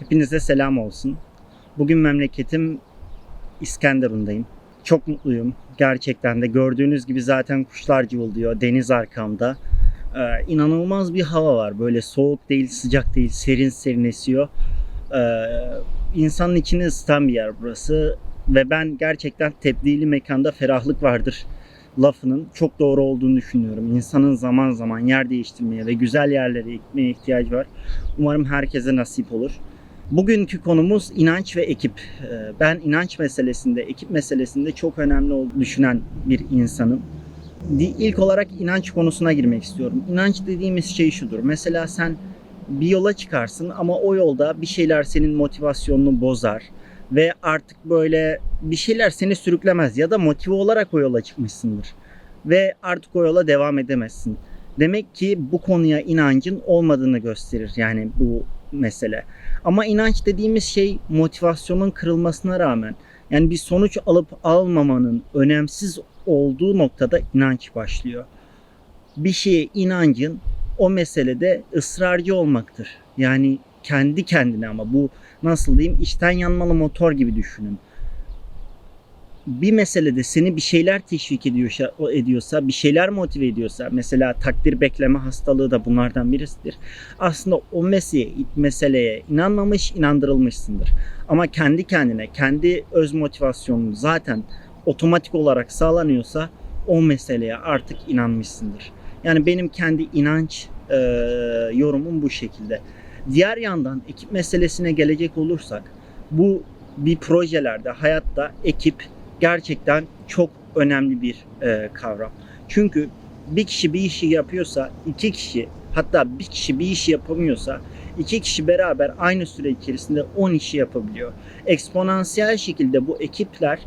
Hepinize selam olsun. Bugün memleketim İskenderun'dayım. Çok mutluyum. Gerçekten de gördüğünüz gibi zaten kuşlar cıvıldıyor. Deniz arkamda. Ee, inanılmaz bir hava var. Böyle soğuk değil, sıcak değil, serin serin esiyor. Ee, insanın içini ısıtan bir yer burası. Ve ben gerçekten tebdili mekanda ferahlık vardır lafının çok doğru olduğunu düşünüyorum. İnsanın zaman zaman yer değiştirmeye ve güzel yerlere gitmeye ihtiyacı var. Umarım herkese nasip olur. Bugünkü konumuz inanç ve ekip. Ee, Ben inanç meselesinde, ekip meselesinde çok önemli olduğunu düşünen bir insanım. İlk olarak inanç konusuna girmek istiyorum. İnanç dediğimiz şey şudur. Mesela sen bir yola çıkarsın ama o yolda bir şeyler senin motivasyonunu bozar ve artık böyle bir şeyler seni sürüklemez ya da motive olarak o yola çıkmışsındır ve artık o yola devam edemezsin. Demek ki bu konuya inancın olmadığını gösterir yani bu mesele. Ama inanç dediğimiz şey motivasyonun kırılmasına rağmen yani bir sonuç alıp almamanın önemsiz olduğu noktada inanç başlıyor. Bir şeye inancın o meselede ısrarcı olmaktır. Yani kendi kendine ama bu nasıl diyeyim içten yanmalı motor gibi düşünün. Bir meselede seni bir şeyler teşvik ediyorsa, ediyorsa, bir şeyler motive ediyorsa, mesela takdir bekleme hastalığı da bunlardan birisidir. Aslında o meseleye, meseleye inanmamış, inandırılmışsındır. Ama kendi kendine, kendi öz motivasyonun zaten otomatik olarak sağlanıyorsa o meseleye artık inanmışsındır. Yani benim kendi inanç e, yorumum bu şekilde. Diğer yandan ekip meselesine gelecek olursak bu bir projelerde, hayatta ekip gerçekten çok önemli bir e, kavram. Çünkü bir kişi bir işi yapıyorsa iki kişi hatta bir kişi bir işi yapamıyorsa iki kişi beraber aynı süre içerisinde 10 işi yapabiliyor. Eksponansiyel şekilde bu ekipler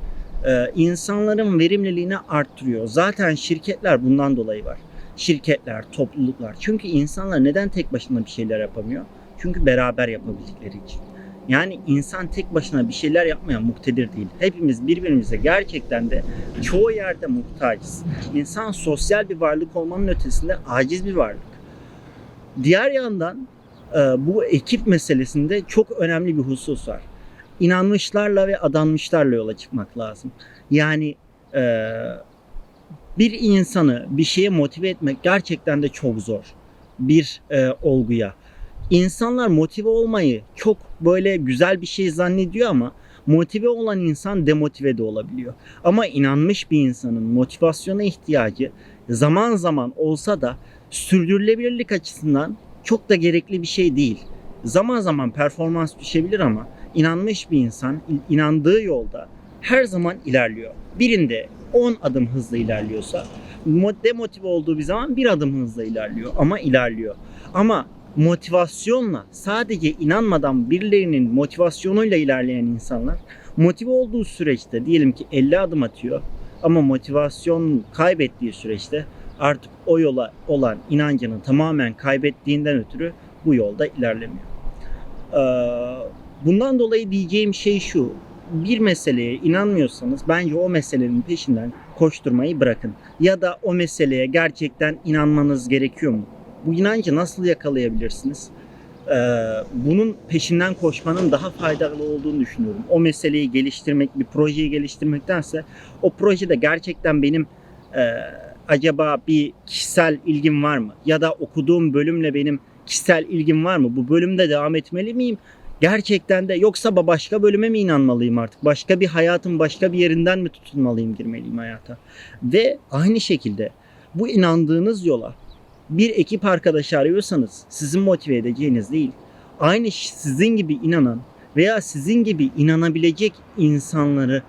e, insanların verimliliğini arttırıyor. Zaten şirketler bundan dolayı var. Şirketler, topluluklar. Çünkü insanlar neden tek başına bir şeyler yapamıyor? Çünkü beraber yapabildikleri için. Yani insan tek başına bir şeyler yapmaya muktedir değil. Hepimiz birbirimize gerçekten de çoğu yerde muhtacız. İnsan sosyal bir varlık olmanın ötesinde aciz bir varlık. Diğer yandan e, bu ekip meselesinde çok önemli bir husus var. İnanmışlarla ve adanmışlarla yola çıkmak lazım. Yani e, bir insanı bir şeye motive etmek gerçekten de çok zor bir e, olguya. İnsanlar motive olmayı çok böyle güzel bir şey zannediyor ama motive olan insan demotive de olabiliyor. Ama inanmış bir insanın motivasyona ihtiyacı zaman zaman olsa da sürdürülebilirlik açısından çok da gerekli bir şey değil. Zaman zaman performans düşebilir ama inanmış bir insan inandığı yolda her zaman ilerliyor. Birinde 10 adım hızlı ilerliyorsa mo- demotive olduğu bir zaman bir adım hızlı ilerliyor ama ilerliyor. Ama motivasyonla sadece inanmadan birilerinin motivasyonuyla ilerleyen insanlar motive olduğu süreçte diyelim ki 50 adım atıyor ama motivasyon kaybettiği süreçte artık o yola olan inancını tamamen kaybettiğinden ötürü bu yolda ilerlemiyor. Ee, bundan dolayı diyeceğim şey şu. Bir meseleye inanmıyorsanız bence o meselenin peşinden koşturmayı bırakın. Ya da o meseleye gerçekten inanmanız gerekiyor mu? Bu inancı nasıl yakalayabilirsiniz? Ee, bunun peşinden koşmanın daha faydalı olduğunu düşünüyorum. O meseleyi geliştirmek, bir projeyi geliştirmektense o projede gerçekten benim e, acaba bir kişisel ilgim var mı? Ya da okuduğum bölümle benim kişisel ilgim var mı? Bu bölümde devam etmeli miyim? Gerçekten de yoksa ba- başka bölüme mi inanmalıyım artık? Başka bir hayatın başka bir yerinden mi tutunmalıyım, girmeliyim hayata? Ve aynı şekilde bu inandığınız yola bir ekip arkadaşı arıyorsanız sizin motive edeceğiniz değil. Aynı sizin gibi inanan veya sizin gibi inanabilecek insanları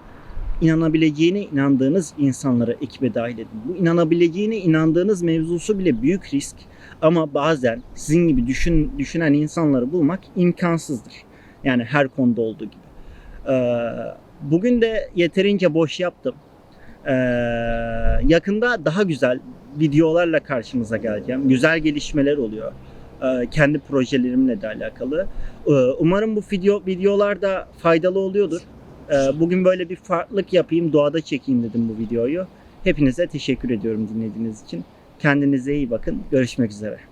inanabileceğine inandığınız insanları ekibe dahil edin. Bu inanabileceğine inandığınız mevzusu bile büyük risk ama bazen sizin gibi düşün, düşünen insanları bulmak imkansızdır. Yani her konuda olduğu gibi. Ee, bugün de yeterince boş yaptım. Ee, yakında daha güzel videolarla karşınıza geleceğim. Güzel gelişmeler oluyor. Ee, kendi projelerimle de alakalı. Ee, umarım bu video videolarda faydalı oluyordur. Ee, bugün böyle bir farklılık yapayım, doğada çekeyim dedim bu videoyu. Hepinize teşekkür ediyorum dinlediğiniz için. Kendinize iyi bakın. Görüşmek üzere.